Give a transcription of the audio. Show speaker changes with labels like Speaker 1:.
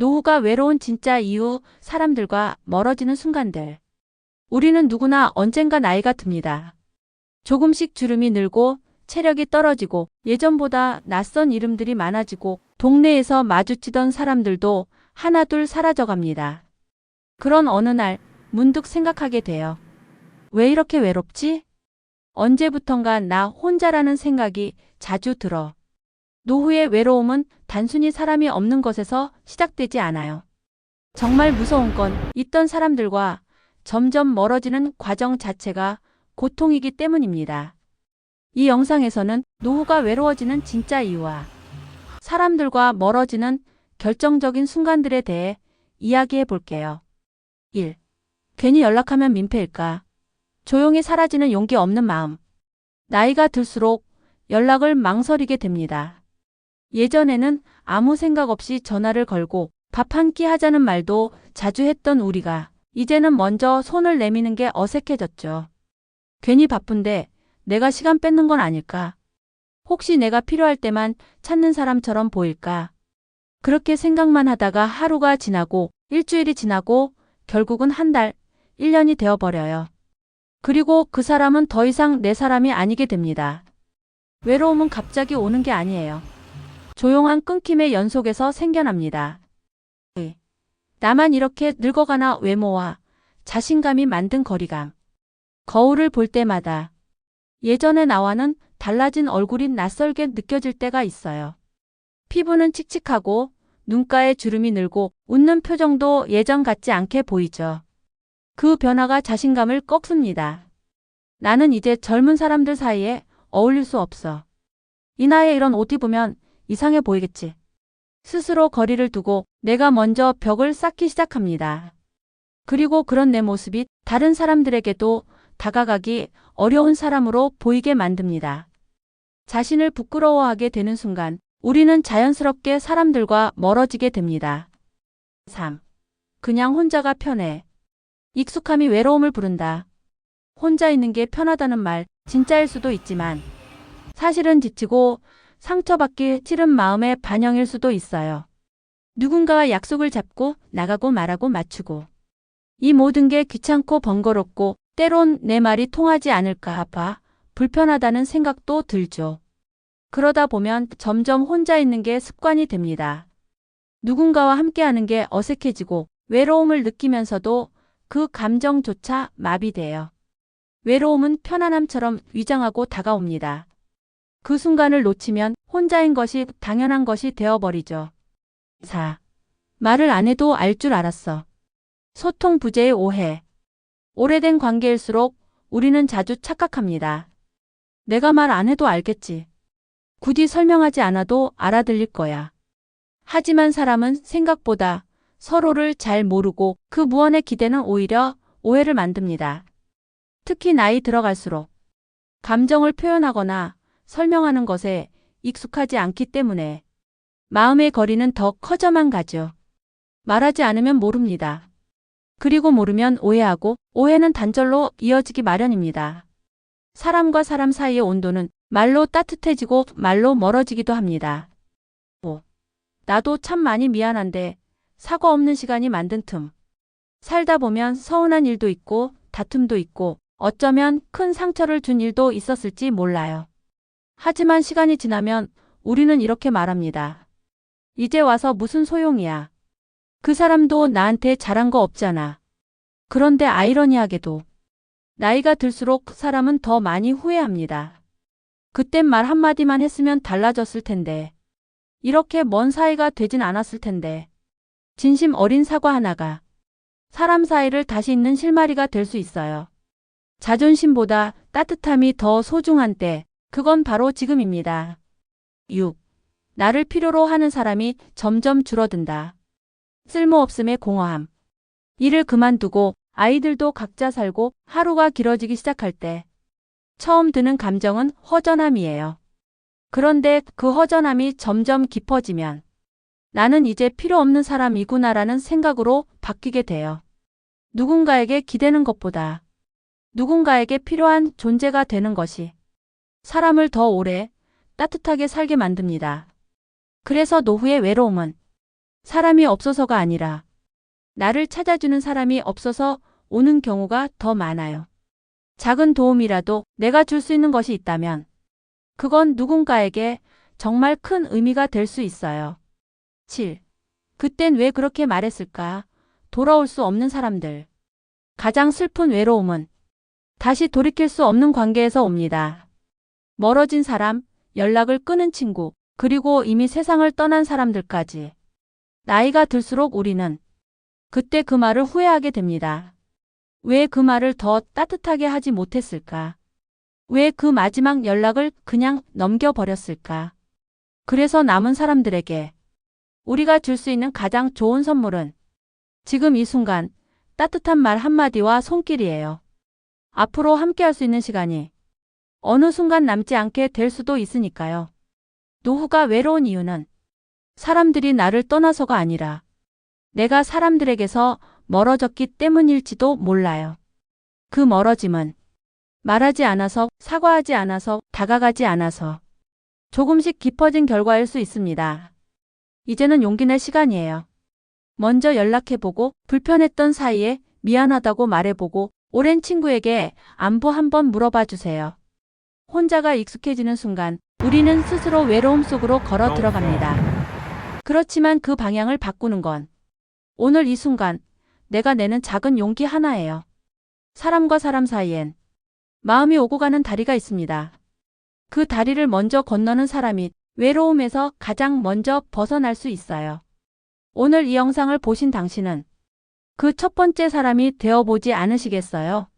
Speaker 1: 노후가 외로운 진짜 이유, 사람들과 멀어지는 순간들. 우리는 누구나 언젠가 나이가 듭니다. 조금씩 주름이 늘고 체력이 떨어지고 예전보다 낯선 이름들이 많아지고 동네에서 마주치던 사람들도 하나둘 사라져 갑니다. 그런 어느 날 문득 생각하게 돼요. 왜 이렇게 외롭지? 언제부턴가 나 혼자라는 생각이 자주 들어. 노후의 외로움은 단순히 사람이 없는 것에서 시작되지 않아요. 정말 무서운 건 있던 사람들과 점점 멀어지는 과정 자체가 고통이기 때문입니다. 이 영상에서는 노후가 외로워지는 진짜 이유와 사람들과 멀어지는 결정적인 순간들에 대해 이야기해 볼게요. 1. 괜히 연락하면 민폐일까? 조용히 사라지는 용기 없는 마음. 나이가 들수록 연락을 망설이게 됩니다. 예전에는 아무 생각 없이 전화를 걸고 밥 한 끼 하자는 말도 자주 했던 우리가 이제는 먼저 손을 내미는 게 어색해졌죠. 괜히 바쁜데 내가 시간 뺏는 건 아닐까? 혹시 내가 필요할 때만 찾는 사람처럼 보일까? 그렇게 생각만 하다가 하루가 지나고 일주일이 지나고 결국은 한 달, 1년이 되어버려요. 그리고 그 사람은 더 이상 내 사람이 아니게 됩니다. 외로움은 갑자기 오는 게 아니에요. 조용한 끊김의 연속에서 생겨납니다. 네. 나만 이렇게 늙어가나 외모와 자신감이 만든 거리감. 거울을 볼 때마다 예전의 나와는 달라진 얼굴이 낯설게 느껴질 때가 있어요. 피부는 칙칙하고 눈가에 주름이 늘고 웃는 표정도 예전 같지 않게 보이죠. 그 변화가 자신감을 꺾습니다. 나는 이제 젊은 사람들 사이에 어울릴 수 없어. 이 나이에 이런 옷 입으면 이상해 보이겠지. 스스로 거리를 두고 내가 먼저 벽을 쌓기 시작합니다. 그리고 그런 내 모습이 다른 사람들에게도 다가가기 어려운 사람으로 보이게 만듭니다. 자신을 부끄러워하게 되는 순간 우리는 자연스럽게 사람들과 멀어지게 됩니다. 3. 그냥 혼자가 편해. 익숙함이 외로움을 부른다. 혼자 있는 게 편하다는 말 진짜일 수도 있지만 사실은 지치고 상처받기 싫은 마음의 반영일 수도 있어요. 누군가와 약속을 잡고 나가고 말하고 맞추고 이 모든 게 귀찮고 번거롭고 때론 내 말이 통하지 않을까 봐 불편하다는 생각도 들죠. 그러다 보면 점점 혼자 있는 게 습관이 됩니다. 누군가와 함께하는 게 어색해지고 외로움을 느끼면서도 그 감정조차 마비돼요. 외로움은 편안함처럼 위장하고 다가옵니다. 그 순간을 놓치면 혼자인 것이 당연한 것이 되어버리죠. 4. 말을 안 해도 알 줄 알았어. 소통 부재의 오해. 오래된 관계일수록 우리는 자주 착각합니다. 내가 말 안 해도 알겠지. 굳이 설명하지 않아도 알아들릴 거야. 하지만 사람은 생각보다 서로를 잘 모르고 그 무언의 기대는 오히려 오해를 만듭니다. 특히 나이 들어갈수록 감정을 표현하거나 설명하는 것에 익숙하지 않기 때문에 마음의 거리는 더 커져만 가죠. 말하지 않으면 모릅니다. 그리고 모르면 오해하고 오해는 단절로 이어지기 마련입니다. 사람과 사람 사이의 온도는 말로 따뜻해지고 말로 멀어지기도 합니다. 5. 나도 참 많이 미안한데 사과 없는 시간이 만든 틈. 살다 보면 서운한 일도 있고 다툼도 있고 어쩌면 큰 상처를 준 일도 있었을지 몰라요. 하지만 시간이 지나면 우리는 이렇게 말합니다. 이제 와서 무슨 소용이야. 그 사람도 나한테 잘한 거 없잖아. 그런데 아이러니하게도 나이가 들수록 사람은 더 많이 후회합니다. 그땐 말 한마디만 했으면 달라졌을 텐데. 이렇게 먼 사이가 되진 않았을 텐데. 진심 어린 사과 하나가 사람 사이를 다시 잇는 실마리가 될 수 있어요. 자존심보다 따뜻함이 더 소중한 때, 그건 바로 지금입니다. 6. 나를 필요로 하는 사람이 점점 줄어든다. 쓸모없음의 공허함. 일을 그만두고 아이들도 각자 살고 하루가 길어지기 시작할 때 처음 드는 감정은 허전함이에요. 그런데 그 허전함이 점점 깊어지면 나는 이제 필요 없는 사람이구나라는 생각으로 바뀌게 돼요. 누군가에게 기대는 것보다 누군가에게 필요한 존재가 되는 것이 사람을 더 오래 따뜻하게 살게 만듭니다. 그래서 노후의 외로움은 사람이 없어서가 아니라 나를 찾아주는 사람이 없어서 오는 경우가 더 많아요. 작은 도움이라도 내가 줄 수 있는 것이 있다면 그건 누군가에게 정말 큰 의미가 될 수 있어요. 7. 그땐 왜 그렇게 말했을까? 돌아올 수 없는 사람들. 가장 슬픈 외로움은 다시 돌이킬 수 없는 관계에서 옵니다. 멀어진 사람, 연락을 끊은 친구, 그리고 이미 세상을 떠난 사람들까지. 나이가 들수록 우리는 그때 그 말을 후회하게 됩니다. 왜 그 말을 더 따뜻하게 하지 못했을까? 왜 그 마지막 연락을 그냥 넘겨버렸을까? 그래서 남은 사람들에게 우리가 줄 수 있는 가장 좋은 선물은 지금 이 순간 따뜻한 말 한마디와 손길이에요. 앞으로 함께 할 수 있는 시간이 어느 순간 남지 않게 될 수도 있으니까요. 노후가 외로운 이유는 사람들이 나를 떠나서가 아니라 내가 사람들에게서 멀어졌기 때문일지도 몰라요. 그 멀어짐은 말하지 않아서, 사과하지 않아서, 다가가지 않아서 조금씩 깊어진 결과일 수 있습니다. 이제는 용기 낼 시간이에요. 먼저 연락해보고 불편했던 사이에 미안하다고 말해보고 오랜 친구에게 안부 한번 물어봐 주세요. 혼자가 익숙해지는 순간 우리는 스스로 외로움 속으로 걸어 들어갑니다. 그렇지만 그 방향을 바꾸는 건 오늘 이 순간 내가 내는 작은 용기 하나예요. 사람과 사람 사이엔 마음이 오고 가는 다리가 있습니다. 그 다리를 먼저 건너는 사람이 외로움에서 가장 먼저 벗어날 수 있어요. 오늘 이 영상을 보신 당신은 그 첫 번째 사람이 되어보지 않으시겠어요?